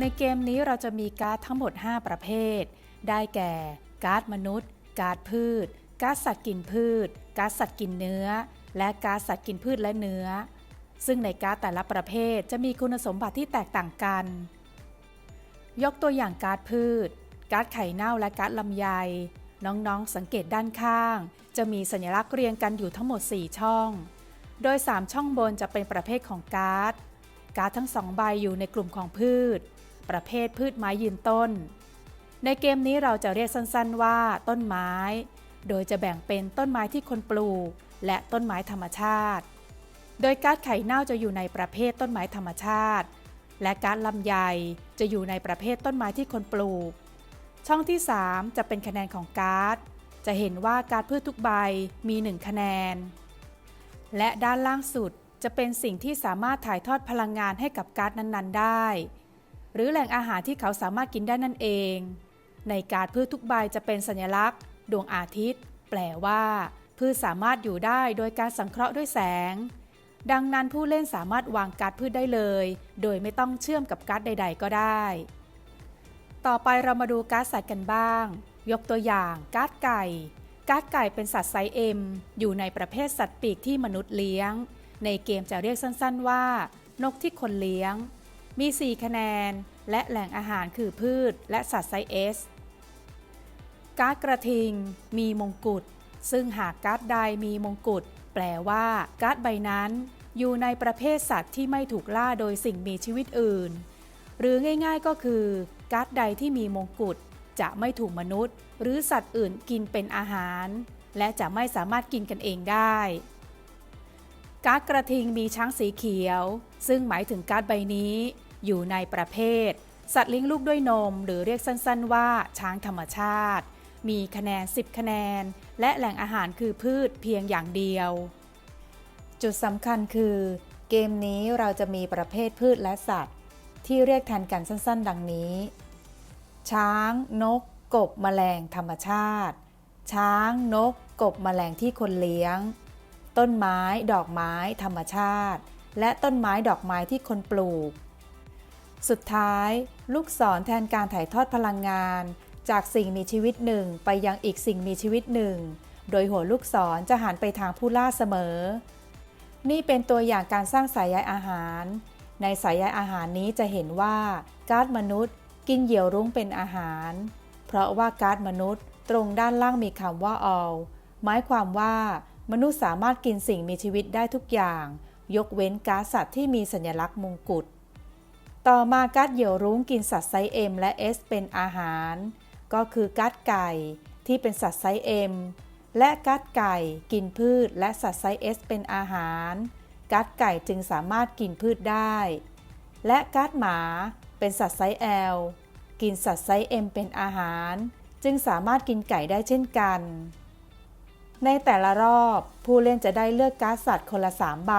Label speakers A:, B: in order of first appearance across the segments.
A: ในเกมนี้เราจะมีการ์ดทั้งหมด 5 ประเภท ได้แก่ การ์ดมนุษย์ การ์ดพืช การ์ดสัตว์กินพืช การ์ดสัตว์กินเนื้อ และการ์ดสัตว์กินพืชและเนื้อ ซึ่งในการ์ดแต่ละประเภทจะมีคุณสมบัติที่แตกต่างกัน ยกตัวอย่างการ์ดพืช การ์ดไข่เน่าและการ์ดลำไย น้องๆสังเกตด้านข้าง จะมีสัญลักษณ์เรียงกันอยู่ทั้งหมด 4 ช่อง โดย 3 ช่องบนจะเป็นประเภทของการ์ด การ์ดทั้งสองใบอยู่ในกลุ่มของพืช ประเภทพืชไม้ยืนต้น ในเกมนี้เราจะเรียกสั้นๆว่าต้นไม้ โดยจะแบ่งเป็นต้นไม้ที่คนปลูก และต้นไม้ธรรมชาติ โดยการ์ดไข่เน่าจะอยู่ในประเภทต้นไม้ธรรมชาติ และการ์ดลำไยจะอยู่ในประเภทต้นไม้ที่คนปลูก ช่องที่ 3 จะเป็นคะแนนของการ์ด จะเห็นว่าการ์ดพืชทุกใบมี 1 คะแนน และด้านล่างสุดจะเป็นสิ่งที่สามารถถ่ายทอดพลังงานให้กับการ์ดนั้นๆ ได้ หรือแหล่งอาหารที่เขาสามารถกินได้นั่นเอง ในการ์ดพืชทุกใบจะเป็นสัญลักษณ์ ดวงอาทิตย์ แปลว่า พืชสามารถอยู่ได้โดยการสังเคราะห์ด้วยแสง ดังนั้นผู้เล่นสามารถวางการ์ดพืชได้เลย โดยไม่ต้องเชื่อมกับการ์ดใด ๆ ก็ได้ ต่อไปเรามาดูการ์ดสัตว์กันบ้าง ยกตัวอย่างการ์ดไก่ การ์ดไก่เป็นสัตว์ไซส์ M อยู่ในประเภทสัตว์ปีกที่มนุษย์เลี้ยง ในเกมจะเรียกสั้นๆว่า นกที่คนเลี้ยง มี 4 คะแนน และแหล่งอาหารคือพืชและสัตว์ไซส์ S การ์ดกระทิง มีมงกุฎ ซึ่งหากการ์ดใดมีมงกุฎ แปลว่าการ์ดใบนั้น อยู่ในประเภทสัตว์ที่ไม่ถูกล่าโดยสิ่งมีชีวิตอื่น หรือง่ายๆก็คือการ์ดใดที่มีมงกุฎจะไม่ถูกมนุษย์ หรือสัตว์อื่นกินเป็นอาหาร และจะไม่สามารถกินกันเองได้การ์ดกระทิงมีช้างสีเขียว ซึ่งหมายถึงการ์ดใบนี้ อยู่ในประเภท สัตว์เลี้ยงลูกด้วยนม หรือเรียกสั้นๆ ว่าช้างธรรมชาติ มีคะแนน 10 คะแนน และแหล่งอาหารคือพืชเพียงอย่างเดียว จุดสำคัญคือ เกมนี้เราจะมีประเภทพืชและสัตว์ ที่เรียกแทนกันสั้นๆ ดังนี้ ช้าง นก กบ แมลง ธรรมชาติ ช้าง นก กบ แมลงที่คนเลี้ยง ต้นไม้ ดอกไม้ ธรรมชาติและต้นไม้ดอกไม้ที่คนปลูก สุดท้าย ลูกศรแทนการถ่ายทอดพลังงาน จากสิ่งมีชีวิตหนึ่งไปยังอีกสิ่งมีชีวิตหนึ่ง โดยหัวลูกศรจะหันไปทางผู้ล่าเสมอ นี่เป็นตัวอย่างการสร้างสายใยอาหาร ในสายใยอาหารนี้จะเห็นว่าการ์ดมนุษย์ กินเหยี่ยวรุ้งเป็นอาหาร เพราะว่าการ์ดมนุษย์ ตรงด้านล่างมีคำว่า all หมายความว่ามนุษย์สามารถกินสิ่งมีชีวิตได้ทุกอย่าง ยกเว้นการ์ดสัตว์ที่มีสัญลักษณ์มงกุฎ ต่อมาการ์ดเหยี่ยวรุ้งกินสัตว์ไซส์ M และ S เป็นอาหาร ก็คือการ์ดไก่ที่เป็นสัตว์ไซส์ M และการ์ดไก่กินพืชและสัตว์ไซส์ S เป็นอาหารการ์ดไก่จึงสามารถกินพืชได้ และการ์ดหมาเป็นสัตว์ไซส์ L กินสัตว์ไซส์ M เป็นอาหาร จึงสามารถกินไก่ได้เช่นกัน ในแต่ละรอบผู้เล่นจะได้เลือกการ์ดสัตว์คนละ 3 ใบ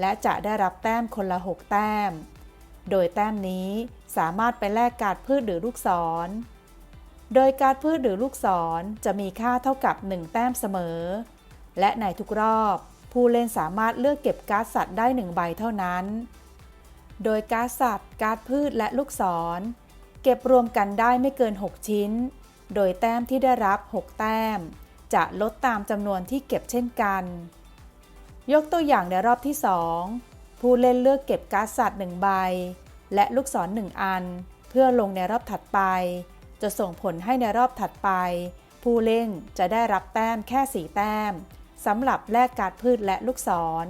A: และจะได้รับแต้มคนละ 6 แต้ม โดยแต้มนี้สามารถไปแลกการพืชหรือลูกศร โดยการพืชหรือลูกศรจะมีค่าเท่ากับ 1 แต้มเสมอ และในทุกรอบ ผู้เล่นสามารถเลือกเก็บการ์ดสัตว์ได้ 1 ใบเท่านั้น โดยการ์ดสัตว์ การ์ดพืชและลูกศร เก็บรวมกันได้ไม่เกิน 6 ชิ้น โดยแต้มที่ได้รับ 6 แต้ม จะลดตามจำนวนที่เก็บเช่นกัน ยกตัวอย่างในรอบที่ 2 ผู้เล่นเลือกเก็บการ์ดสัตว์1ใบ และลูกศร1อัน เพื่อลงในรอบถัดไป จะส่งผลให้ในรอบถัดไป ผู้เล่นจะได้รับแต้มแค่ 4 แต้มสำหรับแลกการ์ดพืชและลูกศร